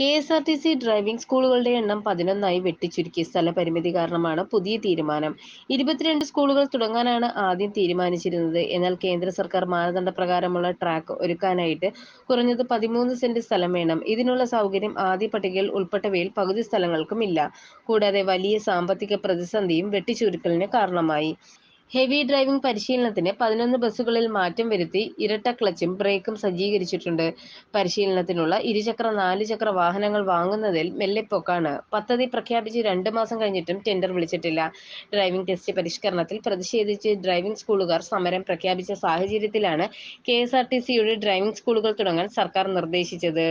K S R T C driving സ്കൂളുകളുടെ എണ്ണം പതിനൊന്നായി വെട്ടിച്ചുരുക്കി സ്ഥലപരിമിതി കാരണമാണ് പുതിയ തീരുമാനം. ഇരുപത്തിരണ്ട് സ്കൂളുകൾ തുടങ്ങാനാണ് ആദ്യം തീരുമാനിച്ചിരുന്നത്. എന്നാൽ കേന്ദ്ര സർക്കാർ മാനദണ്ഡ പ്രകാരമുള്ള ട്രാക്ക് ഒരുക്കാനായിട്ട് കുറഞ്ഞത് പതിമൂന്ന് സെന്റ് സ്ഥലം വേണം. ഇതിനുള്ള സൗകര്യം ആദ്യ പട്ടികയിൽ ഉൾപ്പെട്ടവയിൽ പകുതി സ്ഥലങ്ങൾക്കും ഇല്ല. കൂടാതെ വലിയ സാമ്പത്തിക പ്രതിസന്ധിയും വെട്ടിച്ചുരുക്കലിന് കാരണമായി. ഹെവി ഡ്രൈവിംഗ് പരിശീലനത്തിന് പതിനൊന്ന് ബസ്സുകളിൽ മാറ്റം വരുത്തി ഇരട്ട ക്ലച്ചും ബ്രേക്കും സജ്ജീകരിച്ചിട്ടുണ്ട്. പരിശീലനത്തിനുള്ള ഇരുചക്ര നാല് ചക്ര വാഹനങ്ങൾ വാങ്ങുന്നതിൽ മെല്ലെപ്പൊക്കാണ് പദ്ധതി പ്രഖ്യാപിച്ച് രണ്ട് മാസം കഴിഞ്ഞിട്ടും ടെൻഡർ വിളിച്ചിട്ടില്ല. ഡ്രൈവിംഗ് ടെസ്റ്റ് പരിഷ്കരണത്തിൽ പ്രതിഷേധിച്ച് ഡ്രൈവിംഗ് സ്കൂളുകാർ സമരം പ്രഖ്യാപിച്ച സാഹചര്യത്തിലാണ് കെ എസ് ആർ ടി സിയുടെ ഡ്രൈവിംഗ് സ്കൂളുകൾ തുടങ്ങാൻ സർക്കാർ നിർദ്ദേശിച്ചത്.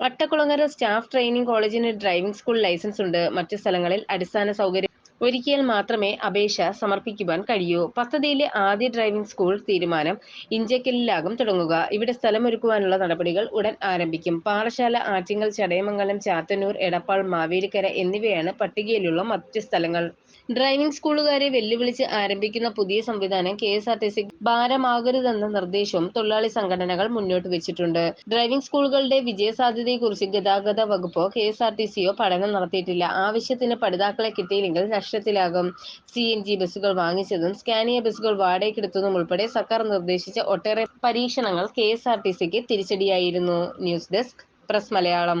വട്ടക്കുളങ്ങര സ്റ്റാഫ് ട്രെയിനിംഗ് കോളേജിന് ഡ്രൈവിംഗ് സ്കൂൾ ലൈസൻസ് ഉണ്ട്. മറ്റു സ്ഥലങ്ങളിൽ അടിസ്ഥാന സൗകര്യം ഒരുക്കിയാൽ മാത്രമേ അപേക്ഷ സമർപ്പിക്കുവാൻ കഴിയൂ. പദ്ധതിയിലെ ആദ്യ ഡ്രൈവിംഗ് സ്കൂൾ തീരുമാനം ഇഞ്ചക്കലിലാകും തുടങ്ങുക. ഇവിടെ സ്ഥലമൊരുക്കുവാനുള്ള നടപടികൾ ഉടൻ ആരംഭിക്കും. പാറശാല ആറ്റിങ്ങൽ ചടയമംഗലം ചാത്തന്നൂർ എടപ്പാൾ മാവേലിക്കര എന്നിവയാണ് പട്ടികയിലുള്ള മറ്റ് സ്ഥലങ്ങൾ. ഡ്രൈവിംഗ് സ്കൂളുകാരെ വെല്ലുവിളിച്ച് ആരംഭിക്കുന്ന പുതിയ സംവിധാനം K S R T C ഭാരമാകരുതെന്ന നിർദ്ദേശവും തൊഴിലാളി സംഘടനകൾ മുന്നോട്ട് വെച്ചിട്ടുണ്ട്. ഡ്രൈവിംഗ് സ്കൂളുകളുടെ വിജയസാധ്യതയെക്കുറിച്ച് ഗതാഗത വകുപ്പോ കെ എസ് ആർ ടി സിയോ പഠനം നടത്തിയിട്ടില്ല. ആവശ്യത്തിന് പഠിതാക്കളെ കിട്ടിയില്ലെങ്കിൽ നഷ്ടത്തിലാകും സി എൻ ജി ബസ്സുകൾ വാങ്ങിച്ചതും സ്കാനിയ ബസ്സുകൾ വാടകയ്ക്കെടുത്തതും ഉൾപ്പെടെ സർക്കാർ നിർദ്ദേശിച്ച ഒട്ടേറെ പരീക്ഷണങ്ങൾ കെ എസ് ആർ ടി സിക്ക് തിരിച്ചടിയായിരുന്നു. News desk press Malayalam.